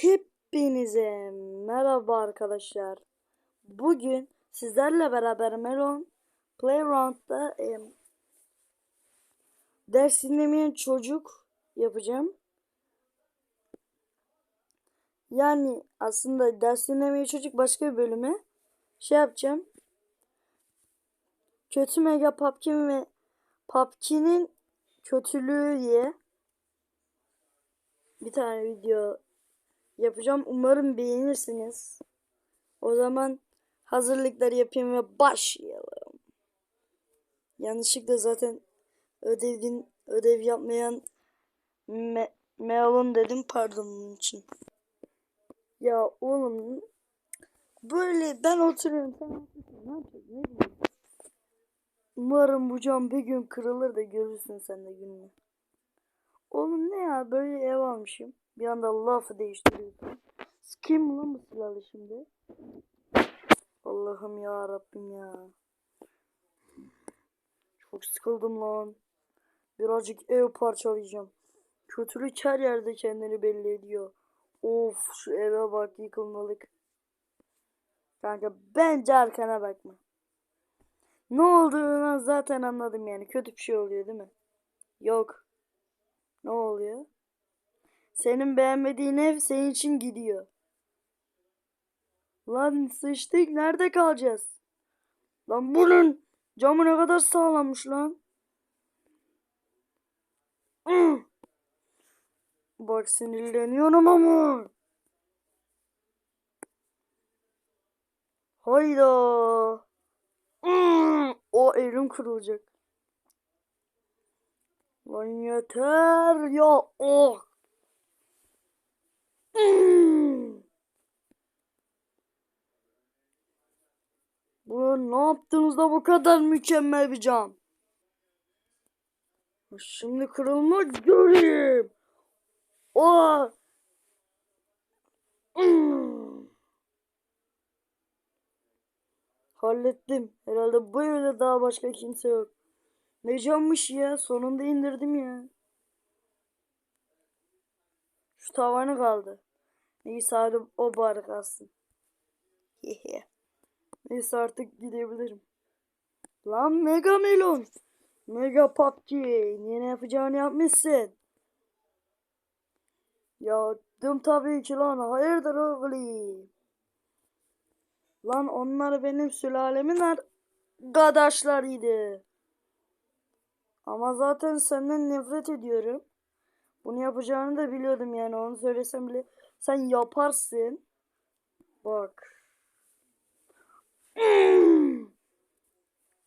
Hepinize merhaba arkadaşlar. Bugün sizlerle beraber Melon Playground'da e, ders dinlemeyen çocuk yapacağım. Yani aslında ders dinlemeyen çocuk başka bir bölüme şey yapacağım. Kötü Mega Popkin ve Popkin'in kötülüğü diye bir tane video yapacağım. Umarım beğenirsiniz. O zaman hazırlıkları yapayım ve başlayalım. Yanlışlıkla zaten ödevin ödev yapmayan me Melon dedim pardon bunun için. Ya oğlum böyle ben oturuyorum sen. Ne yapacağız ne bileyim. Umarım bu cam bir gün kırılır da görürsün sen de gününü. Oğlum ne ya böyle ev almışım. Bir anda lafı değiştiriyorsun. Kim lan bu silahlı şimdi? Allah'ım ya Rabbim ya. Çok sıkıldım lan. Birazcık ev parçalayacağım. Kötülük her yerde kendini belli ediyor. Of şu eve bak yıkılmalık. Kanka bence arkana bakma. Ne olduğunu zaten anladım yani. Kötü bir şey oluyor değil mi? Yok. Ne oluyor? Senin beğenmediğin ev senin için gidiyor. Lan sıçtık nerede kalacağız? Lan bunun camı ne kadar sağlammış lan. Bak sinirleniyorum ama. Hayda. O elim kırılacak. Lan yeter ya. Oh. Hmm. Bu ne yaptınız da bu kadar mükemmel bir cam? Şimdi kırılma göreyim. Oh. Hallettim. Herhalde bu evde daha başka kimse yok. Ne cammış ya? Sonunda indirdim ya. Şu tavanı kaldı. Neyse hadi o bari kalsın. Neyse artık gidebilirim. Lan Mega Melon. Mega Popkin. Yine yapacağını yapmışsın. Yaptım tabii ki lan. Hayırdır oğlum? Lan onlar benim sülalemin arkadaşlarıydı. Ama zaten senden nefret ediyorum. Bunu yapacağını da biliyordum yani onu söylesem bile sen yaparsın. Bak.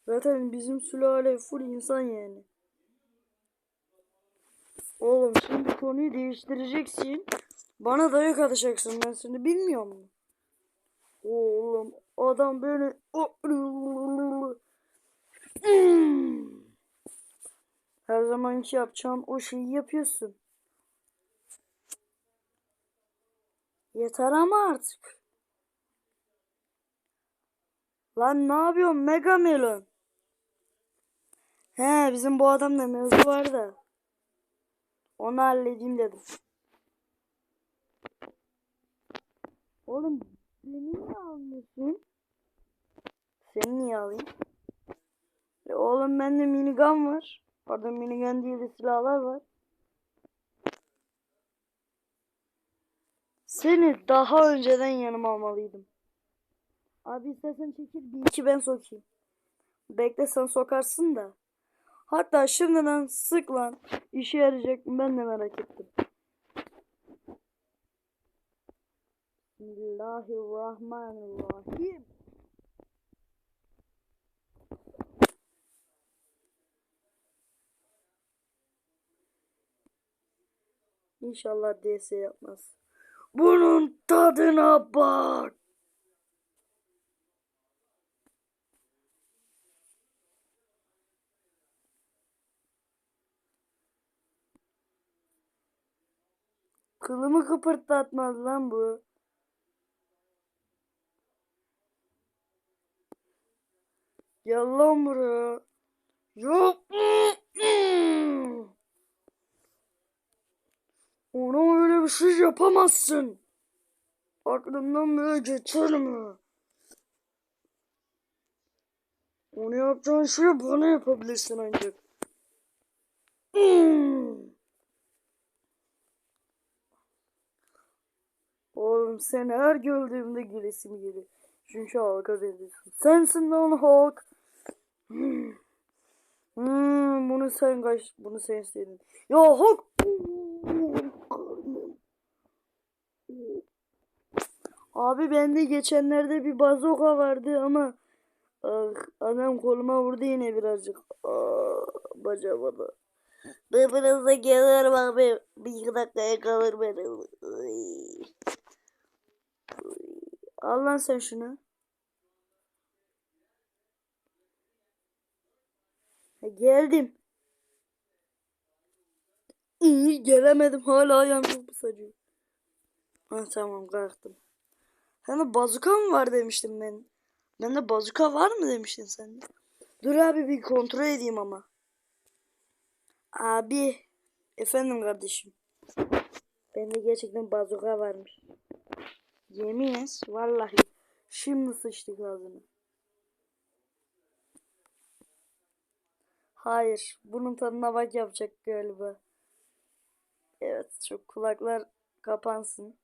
Zaten bizim sülale full insan yani. Oğlum şimdi konuyu değiştireceksin. Bana dayak atacaksın ben seni bilmiyor musun? Oğlum adam böyle her zamanki yapacağın o şeyi yapıyorsun. Yeter ama artık. Lan ne yapıyorsun Mega Melon? He bizim bu adamla mevzu var da. Onu halledeyim dedim. Oğlum beni niye almıyorsun? Seni niye alayım? E oğlum bende minigun var. Pardon minigun değil de silahlar var. Seni daha önceden yanıma almalıydım. Abi istersen çekil bir iki ben sokayım. Bekle sen sokarsın da. Hatta şimdiden sık lan. İşe yarayacak mı ben de merak ettim. Bismillahirrahmanirrahim. İnşallah DS yapmaz. Bunun tadına bak. Kılımı kıpırdatmaz lan bu. Gel lan buraya. Yok. Ona öyle bir şey yapamazsın. Aklından bile geçirme. Onu yapacağın şeyi bana yapabilirsin ancak. Hmm. Oğlum sen her gördüğümde gülesim geliyor. Çünkü halka benziyorsun. Sensin lan Hulk. Hmm. Hmm, bunu sen kaç, bunu sen istedin. Ya Hulk. Abi bende geçenlerde bir bazoka vardı ama ah, adam koluma vurdu yine birazcık. Ah, bacağıma da. Birbirinize gelirim abi. Bir dakikaya kalır benim. Al lan sen şunu. Ha, geldim. İyi gelemedim hala yandım saçı. Ha tamam kalktım. Hani bazuka mı var demiştim ben. Ben de bazuka var mı demiştin sen. Dur abi bir kontrol edeyim ama. Abi. Efendim kardeşim. Bende gerçekten bazuka varmış. Yemin et. Vallahi. Şimdi sıçtık ağzına. Hayır. Bunun tadına bak yapacak galiba. Evet. Çok kulaklar kapansın.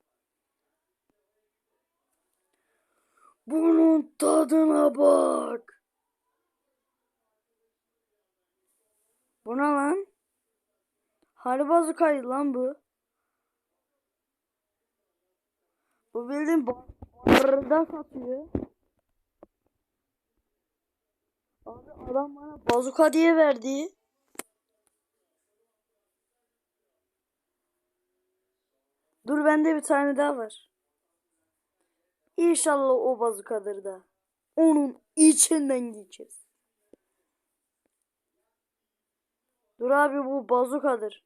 Bunun tadına bak. Bu ne lan? Hani bazukaydı lan bu? Bu bildiğin barda satıyor. Abi adam bana bazuka diye verdi. Dur bende bir tane daha var. İnşallah o bazukadır da. Onun içinden geçeceğiz. Dur abi bu bazukadır.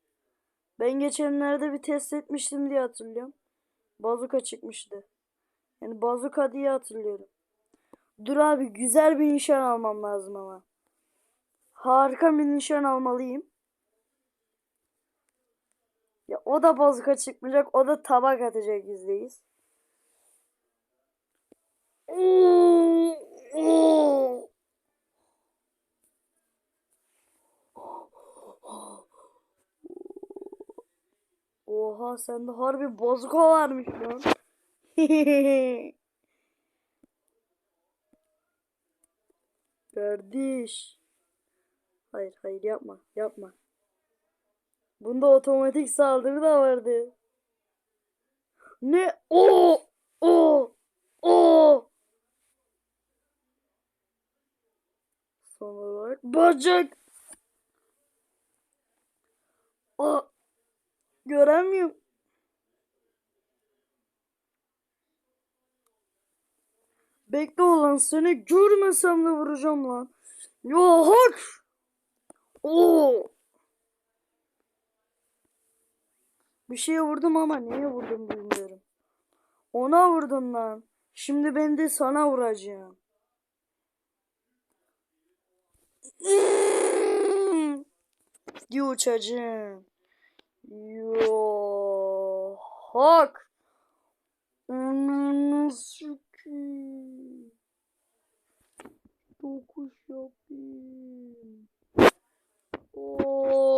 Ben geçenlerde bir test etmiştim diye hatırlıyorum. Bazuka çıkmıştı. Yani bazuka diye hatırlıyorum. Dur abi güzel bir nişan almam lazım ama. Harika bir nişan almalıyım. Ya o da bazuka çıkmayacak. O da tabak atacak yüzdeyiz. Oha sende harbi bazuka varmış lan. Kardeş. Hayır hayır yapma yapma. Bunda otomatik saldırı da vardı. Ne? O! O! O! Son olarak bacak. Aa, göremiyorum. Bekle olan seni görmesem de vuracağım lan. Ya hak. Oo. Bir şeye vurdum ama neye vurdum bilmiyorum. Ona vurdum lan. Şimdi ben de sana vuracağım. Diye uçacağım. Yo. Hak. Ananı sikeyim. Dokuş yapayım. Oo.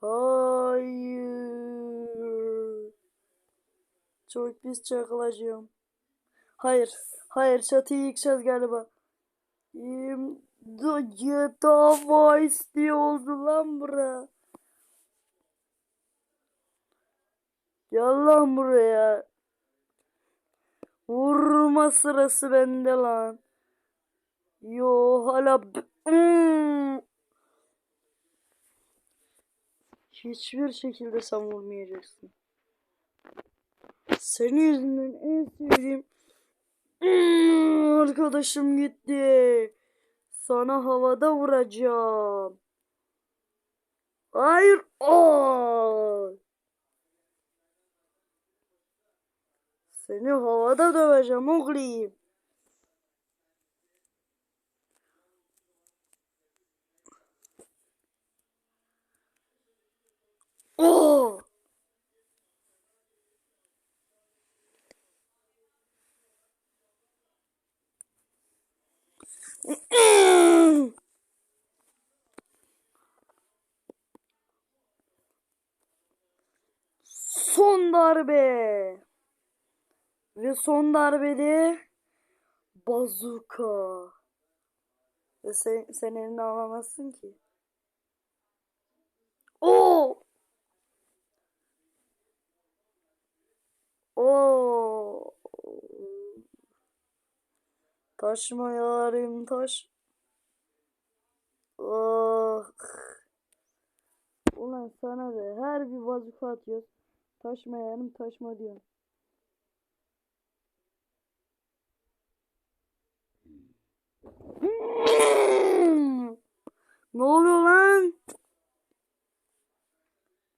Hayır. Çok pis çakılacağım. Hayır. Hayır çatıyı yıkacağız galiba. GTA Vice diye oldu lan bura. Gel lan buraya. Vurma sırası bende lan. Yo hala Hmm. Hiçbir şekilde sen vurmayacaksın. Senin yüzünden en sevdiğim Hmm, arkadaşım gitti. Sana havada vuracağım. Hayır. Aa! Seni havada döveceğim oğlum. son darbe. Ve son darbede bazuka. Ve sen, sen elini alamazsın ki. Oo! Oo! Taşma yarim taş. Oh. Ulan sana da her bir bazuka atıyoruz. Taşma yarim taşma diyorsun. Ne oluyor lan?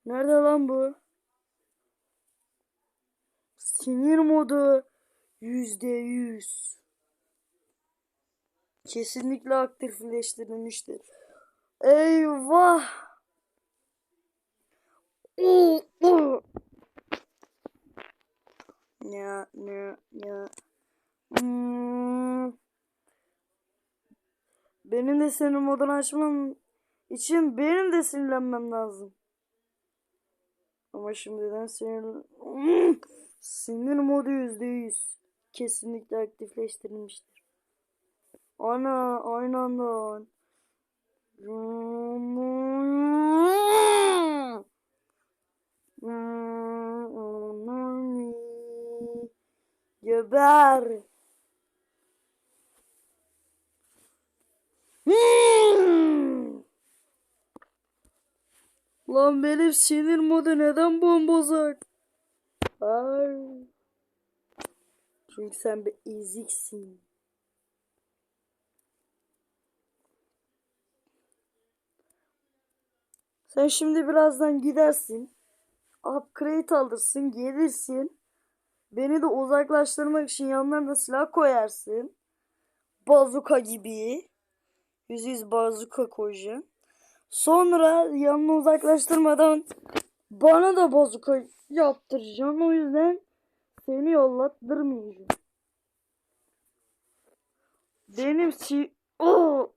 Nerede lan bu? Sinir modu yüzde yüz. Kesinlikle aktifleştirilmiştir. Eyvah! Ya ya ya. Hmm. Benim de senin modunu açmam için benim de sinirlenmem lazım. Ama şimdiden sinir... Hmm. Sinir modu yüzde yüz. Kesinlikle aktifleştirilmiştir. Ana aynı anda. Geber. Hmm. Lan benim sinir modu neden bombozak? Ay. Çünkü sen bir eziksin. Sen şimdi birazdan gidersin. Upgrade alırsın, gelirsin. Beni de uzaklaştırmak için yanlarına silah koyarsın. Bazuka gibi. Yüz yüz bazuka koyacaksın. Sonra yanına uzaklaştırmadan bana da bazuka yaptıracaksın. O yüzden seni yollattırmayacağım. Benim si... Oh!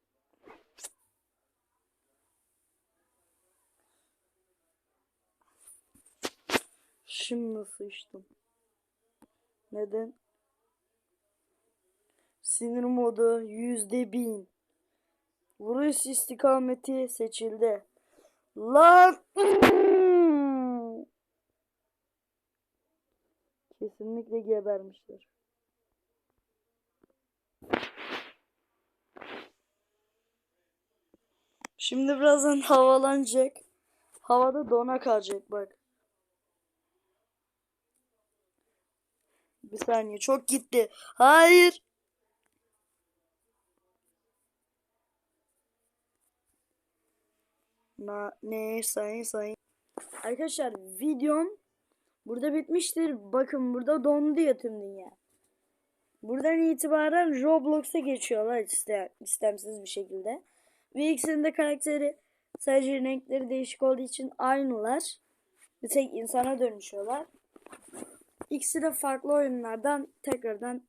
Şimdi sıçtım. Neden? Sinir modu yüzde bin. Vuruş istikameti seçildi. Lan! Kesinlikle gebermişler. Şimdi birazdan havalanacak. Havada dona kalacak bak. Bir saniye çok gitti. Hayır. Na, ne sayın sayın. Arkadaşlar videom burada bitmiştir. Bakın burada dondu ya tüm dünya. Buradan itibaren Roblox'a geçiyorlar iste, istemsiz bir şekilde. Ve ikisinin de karakteri sadece renkleri değişik olduğu için aynılar. Bir tek insana dönüşüyorlar. İkisi de farklı oyunlardan tekrardan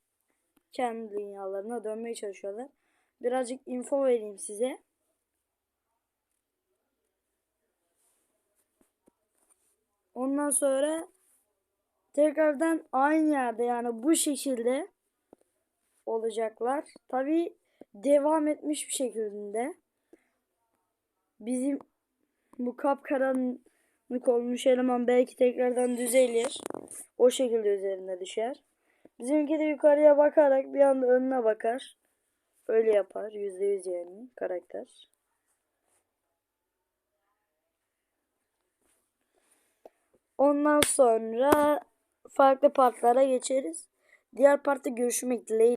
kendi dünyalarına dönmeye çalışıyorlar. Birazcık info vereyim size. Ondan sonra tekrardan aynı yerde yani bu şekilde olacaklar. Tabi devam etmiş bir şekilde. Bizim bu kapkaranlık olmuş eleman belki tekrardan düzelir. O şekilde üzerine düşer. Bizimki de yukarıya bakarak bir anda önüne bakar. Öyle yapar. Yüzde yüz yani karakter. Ondan sonra farklı partlara geçeriz. Diğer partta görüşmek dileğiyle.